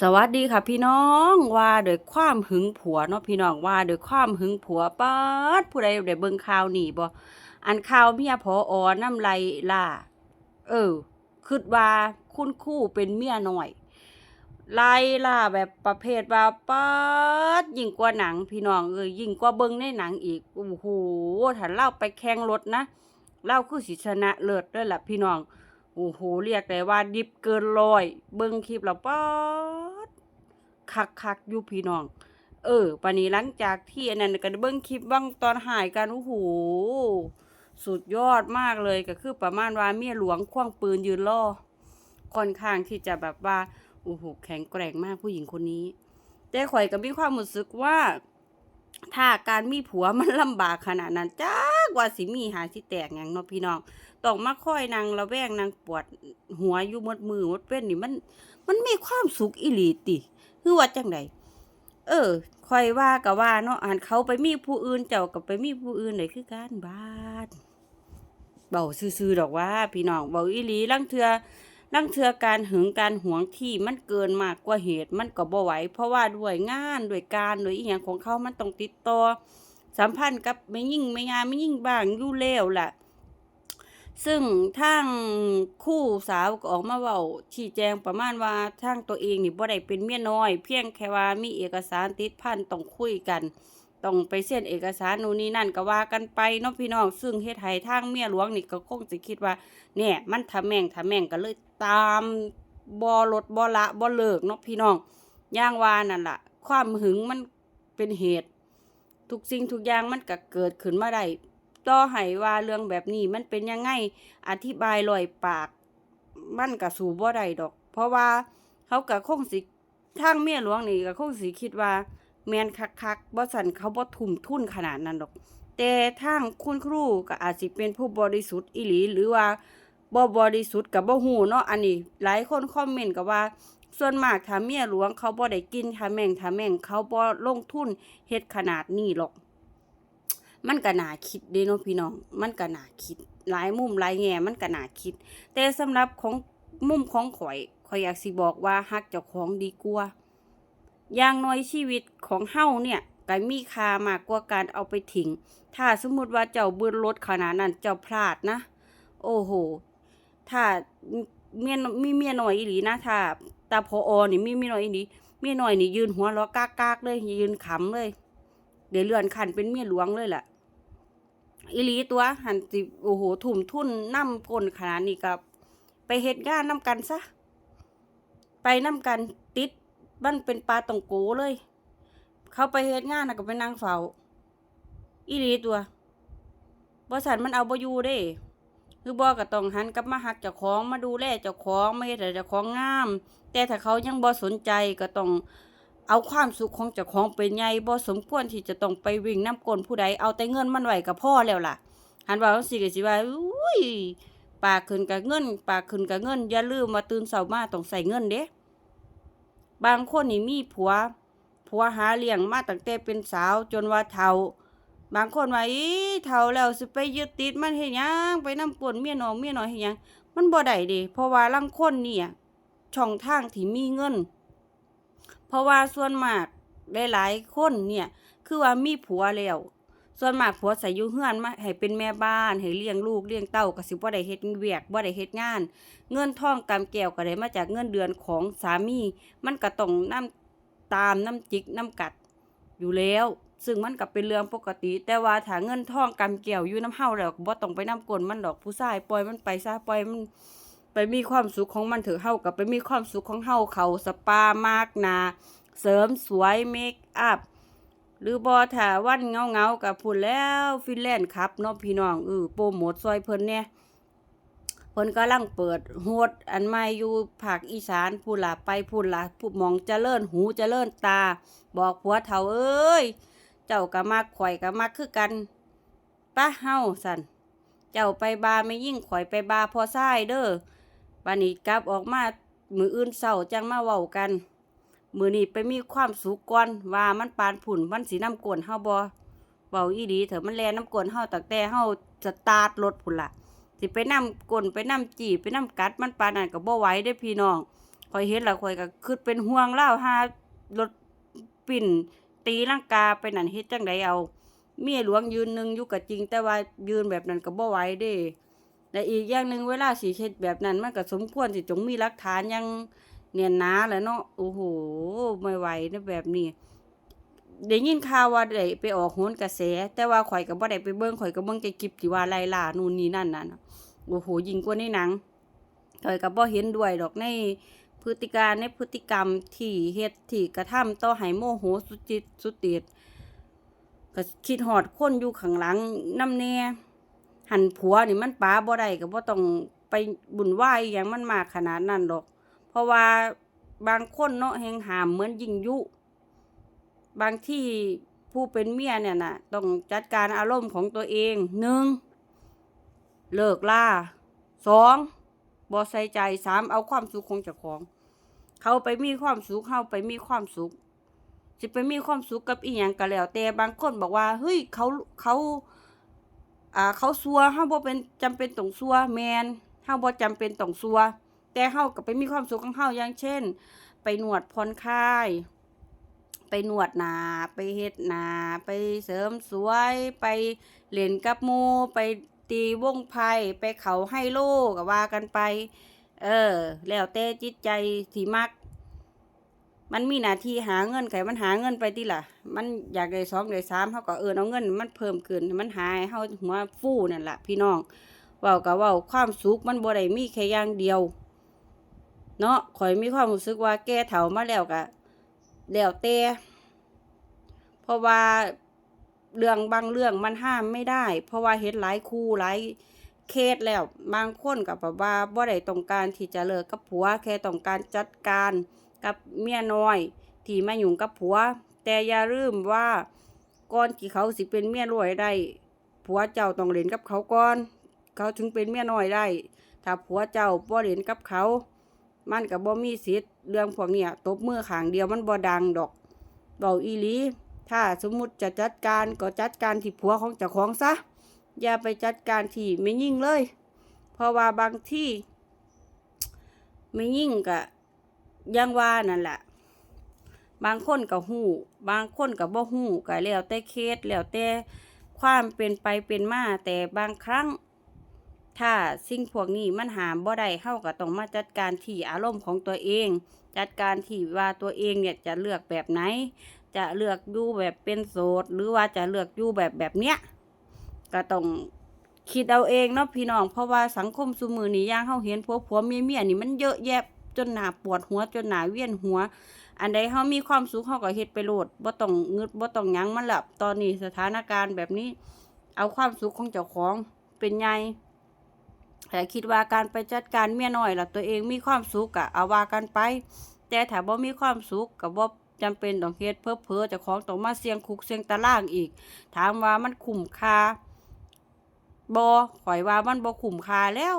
สวัสดีค่ะพี่น้องว่าโดยความหึงผัวเนาะพี่น้องว่าโดยความหึงผัวป๊าดผู้ใดได้เบิ่งข่าวนี่บ่อันข่าวเมียพออน้ำไหลล่าเออคิดว่าคุณคู่เป็นเมียหน้อยไล่ล่าแบบประเภทว่าป๊าดยิ่งกว่าหนังพี่น้องเอ้ยยิ่งกว่าเบิ่งในหนังอีกโอ้โหถ้าเล่าไปแข่งรถนะเล่าคือสิชนะเลิศด้วยล่ะพี่น้องโอ้โหเรียกได้ว่าดิบเกินร้อย เบิ่งคลิปแล้วป๊า คักคักอยู่พี่น้อง เออปานนี้หลังจากที่อันนั้นก็ได้เบิ่งคลิปบ้างตอนหายกันโอ้โหสุดยอดมากเลยก็คือประมาณว่าเมียหลวงควงปืนยืนล่อค่อนข้างที่จะแบบว่าโอ้โหแข็งแกร่งมากผู้หญิงคนนี้ แต่ข่อยก็มีความรู้สึกว่า ถ้าการมีผัวมันลำบากขนาดนั้นจ้ากว่าสิมีหาสิแตกหยังเนาะพี่น้องต้องมาคอยนางระแวงนางปวดหัวอยู่หมดมือหมดเป็นนี่มัน มันมีความสุขอีหลีติ คือว่าจังไดเออคอยว่าก็ว่าเนาะอ่านเขาไปมีผู้อื่นเจ้าก็ไปมีผู้อื่นได้คือกันบาดเบาซื่อๆดอกว่า พี่น้องเบาอีหลีลังเทือลังเทือการหึงการหวงที่มันเกินมากกว่าเหตุมันก็บ่ไหวเพราะว่าด้วยงานด้วยการด้วยอีหยังของเขามันต้องติดต่อสัมพันธ์กับไม่ยิ่งไม่งานไม่ยิ่งบ้างยู่แล้วล่ะ ซึ่งทางคู่สาวก็ออกมาเว้าชี้แจงประมาณว่าทางตัวเองนี่บ่ได้เป็นเมียน้อย เพียงแค่ว่ามีเอกสารติดพันต้องคุยกันต้องไปเซ็นเอกสารนู่นนี่นั่นก็ว่ากันไปเนาะพี่น้องซึ่งเฮ็ดให้ทางเมียหลวงนี่ก็คงสิคิดว่าเนี่ยมันทำแม่งทำแม่งก็เลยตามบ่ลดบ่ละบ่เลิกเนาะพี่น้องย่างว่านั่นล่ะ ความหึงมันเป็นเหตุ ทุกสิ่งทุกอย่างมันก็เกิดขึ้นมาได้ ต่อให้ว่าเรื่องแบบนี้มันเป็นยังไงอธิบายลอยปาก มันก็สู่บ่ได้ดอก เพราะว่าเขาก็คงสิทางเมียหลวงนี่ก็คงสิคิดว่า แมนคักๆบ่สันเขาบ่ทุ่มทุนขนาดนั้นดอก แต่ทางคุณครูก็อาจสิเป็นผู้บริสุทธิ์อีหลีหรือว่าบ่บริสุทธิ์ก็บ่ฮู้เนาะอันนี้ หลายคนคอมเมนต์ก็ว่าส่วนมากถ้าเมียหลวงเขาบ่ได้กินถ้าแม่งถ้าแม่งเขาบ่ลงทุนเฮ็ดขนาดนี้หรอก มันก็น่าคิดเด้เนาะพี่น้อง มันก็น่าคิด หลายมุมหลายแง่มันก็น่าคิด แต่สำหรับของมุมของข่อยข่อยอยากสิบอกว่าฮักเจ้าของดีกว่าอย่างน้อยชีวิตของเฮาเนี่ยก็มีค่ามากกว่าการเอาไปทิ้งถ้าสมมุติว่าเจ้าเบืนรถขนาดนั้นเจ้าพลาดนะ โอ้โห ถ้าเมียนมีเมียน้อยอีหลีนะถ้าตาพออนี่มีเมียน้อยอีหลีเมียน้อยนี่ยืนหัวเราะกากๆเลยยืนขำเลย เดี๋ยวเลื่อนขันเป็นเมียหลวงเลยแหละ อีหลีตัวหันสิโอ้โหถุ่มทุ่นน้ำกลนขนาดนี้กับ ไปเฮ็ดงานน้ำกันซะ ไปน้ำกันติดมันเป็นปลาตองโกเลย เขาไปเฮ็ดงานน่ะก็ไปนั่งเฝ้าอีหลีตัวบ่สันมันเอาบอยู่เด้ คือบ่ก็ต้องหันกลับมาหักเจ้าของมาดูแลเจ้าของไมาเฮ็ดให้เจ้าของงาม แต่ถ้าเขายังบ่สนใจก็ต้อง เอาความสุขของเจ้าของเป็นใหญ่บ่สมควรที่จะต้องไปวิ่งน้ำกลผู้ใดเอาแต่เงินมันไหวกับพ่อแล้วล่ะหันว่าจังซี่ก็สิว่าอุ้ยปากขึ้นกับเงิน ปากขึ้นกับเงิน อย่าลืมว่าตื่นเช้ามาต้องใส่เงินเด้บางคนนี่มีผัว ผัวหาเลี้ยงมาตั้งแต่เป็นสาวจนว่าเฒ่า บางคนว่าอีเฒ่าแล้วสิไปยึดติดมันเฮ็ดหยังไปนำปนเมียน้องเมียน้อยเฮ็ดหยังมันบ่ได้เด้เพราะว่าลางคนเนี่ยช่องทางที่มีเงิน ราะว่าส่วนมากหลายๆคนเนี่ย คือว่ามีผัวแล้วส่วนมากผัวใส่อยู่เฮือนมาให้เป็นแม่บ้านให้เลี้ยงลูกเลี้ยงเต้าก็สิบ่ได้เฮ็ดเวียกบ่ได้เฮ็ดงาน เงินทองกำแก้วก็ได้มาจากเงินเดือนของสามี มันก็ต้องน้ำตามน้ำจิกน้ำกัดอยู่แล้ว ซึ่งมันก็เป็นเรื่องปกติ แต่ว่าถ้าเงินทองกำแก้วอยู่น้ำเฮาแล้วก็บ่ต้องไปน้ำกลนมันดอกผู้ชายปล่อยมันไปซะปล่อยมัน ไปมีความสุขของมันเถอะเฮากับไปมีความสุขของเฮาเขาสปามากนาเสริมสวยเมคอัพหรือบอถ้าวันเงาเงากับพูดแล้วฟินแลนด์ครับเนาะพี่น้องเออโปรโมทซอยเพิ่นเนี่ยเพิ่นกำลังเปิดโฮดอันใหม่อยู่ภาคอีสานพูดละไปพูดละพูดมองจเจริญหูจเจริญตา บอกผัวเฒ่าเอ้ย เจ้าก็มักข่อยก็มักคือกันปะเฮาสันเจ้าไปบาไม่ยิ่งข่อยไปบาพอซ้ายเด้อ บานี้กลับออกมามืออื่นเศร้าจังมาเว้ากัน มือนี้ไปมีความสุขก่อนว่ามันปานผุ่นมันสีน้ำกวนเฮาบ่เว้าอีดีเถอะมันแลน้ำกวนเฮาตั้งแต่เฮาสตาร์ทรถพุ่นล่ะสิไปน้ำกลนไปน้ำจีบไปน้ำกัดมันปานนั้นก็บ่ไหวเด้พี่น้องข่อยเห็นล้วข่อยก็คือเป็นห่วงเล่าหารถปิ่นตีลังกาไปนั่นเฮ็ดจังไดเอา เมียหลวงยืนหนึ่งอยู่ก็จริง แต่ว่ายืนแบบนั้นก็บ่ไหวเด้ และอีกอย่างหนึ่งเวลาสิเฮ็ดแบบนั้นมันก็สมควรสิจงมีหลักฐานยังแน่นหนาแหล้วเนาะโอ้โหไม่ไหวนะแบบนี้ได้ยินข่าวว่าได้ไปออกโหนกระแส แต่ว่าข่อยก็บ่ได้ไปเบิ่งข่อยก็เบิ่งแต่คลิปที่ว่าไล่ล่านู่นนี่นั่นน่ะโอ้โหยิงกว่าในหนังข่อยก็บ่เห็นด้วยดอกในพฤติการในพฤติกรรมที่เฮ็ดที่กระทำต่อให้โมโหสุจิตสุดเดก็คิดฮอดคนอยู่ข้างหลังนำแน่ หันผัวนี่มันป้าบ่ได้ก็บ่ต้องไปบุญวายอหยังมันมากขนาดนั้นดอก เพราะว่าบางคนเนาะแฮงหามเหมือนยิ่งยุ บางที่ผู้เป็นเมียเนี่ยนะต้องจัดการอารมณ์ของตัวเองหนึ่งเลิกล่าสองบอใส่ใจสามเอาความสุขของเจ้าของ เขาไปมีความสุขเขาไปมีความสุขสิไปมีความสุขกับอีหยังก็แล้วแต่บางคนบอกว่าเฮ้ยเขาเขา อ่าเขาซัวเฮาบ่เป็นจำเป็นต้องซัวแมนเฮาบ่จำเป็นต้องซัว แต่เฮาก็ไปมีความสุขของเฮาอย่างเช่น ไปนวดผ่อนคลาย ไปนวดหนาไปเฮ็ดหนาไปเสริมสวย ไปเล่นกับหมูไปตีวงไพ่ไปเขาให้โลก็ว่ากันไป เออ แล้วแต่จิตใจที่มัก มันมีหน้าที่หาเงินไขมันหาเงินไปที่ล่ะ มันอยากได้สองได้สามเขาก็เออเอาเงิน มันเพิ่มขึ้นให้มันหายเฮาหัวฟู่นั่นแหละพี่น้องเว้าก็เว้าความสุขมันบ่ได้มีแค่อย่างเดียว เนาะข่อยมีความรู้สึกว่าแก่เฒ่ามาแล้วก็แล้วแต่เพราะว่าเรื่องบางเรื่องมันห้ามไม่ได้ เพราะว่าเฮ็ดหลายคู่หลายเคสแล้วบางคนก็แบบว่าบ่ได้ต้องการที่จะเลิกกับผัวแค่ต้องการจัดการ กับเมียน้อย ที่มายุ่กับผัว แต่อย่าลืมว่าก่อนที่เขาสิเป็นเมียรวยได้ผัวเจ้าต้องเล่นกับเขาก่อน เขาถึงเป็นเมียน้อยได้ ถ้าผัวเจ้าบ่เล่นกับเขา มันก็บ่มีสิทธิ์เรื่องพวกเนี้ยตบมือขางเดียวมันบ่ดังดอกเบาอีลีถ้าสมมุติจะจัดการก็จัดการที่ผัวของเจ้าของซะ อย่าไปจัดการที่ไม่ยิ่งเลย เพราะว่าบางที่ไม่ยิ่งก็ ยังว่านั่นแหละบางคนก็หู้บางคนก็บ่หู้ก็แล้วแต่เคสแล้วแต่ความเป็นไปเป็นมาแต่บางครั้ง ถ้าสิ่งพวกนี้มันหามบ่ได้เฮาก็ต้องมาจัดการที่อารมณ์ของตัวเอง จัดการที่ว่าตัวเองเนี่ยจะเลือกแบบไหน จะเลือกอยู่แบบเป็นโสด หรือว่าจะเลือกอยู่แบบแบบเนี้ยก็ต้องคิดเอาเองเนาะพี่น้องเพราะว่าสังคมซุมือนี้ย่างเฮาเห็นผัวผัวเมียเมียนี่มันเยอะแยะ จนหนาปวดหัวจนหนาเวียนหัว อันใดเฮามีความสุขเฮาก็เฮ็ดไปโหลดบ่ต้องงึดบ่ต้องยั้งมันละตอนนี้สถานการณ์แบบนี้ เอาความสุขของเจ้าของเป็นใหญ่แต่คิดว่าการไปจัดการเมียน้อยล่ะตัวเองมีความสุขก็เอาว่ากันไป แต่ถ้าบ่มีความสุขก็บ่จำเป็นต้องเฮ็ดเพ้อเพ้อเจ้าของต้องมาเสี่ยงคุกเสี่ยงตารางอีก ถามว่ามันคุ้มค่าบ่ข่อยว่ามันบ่คุ้มค่าแล้ว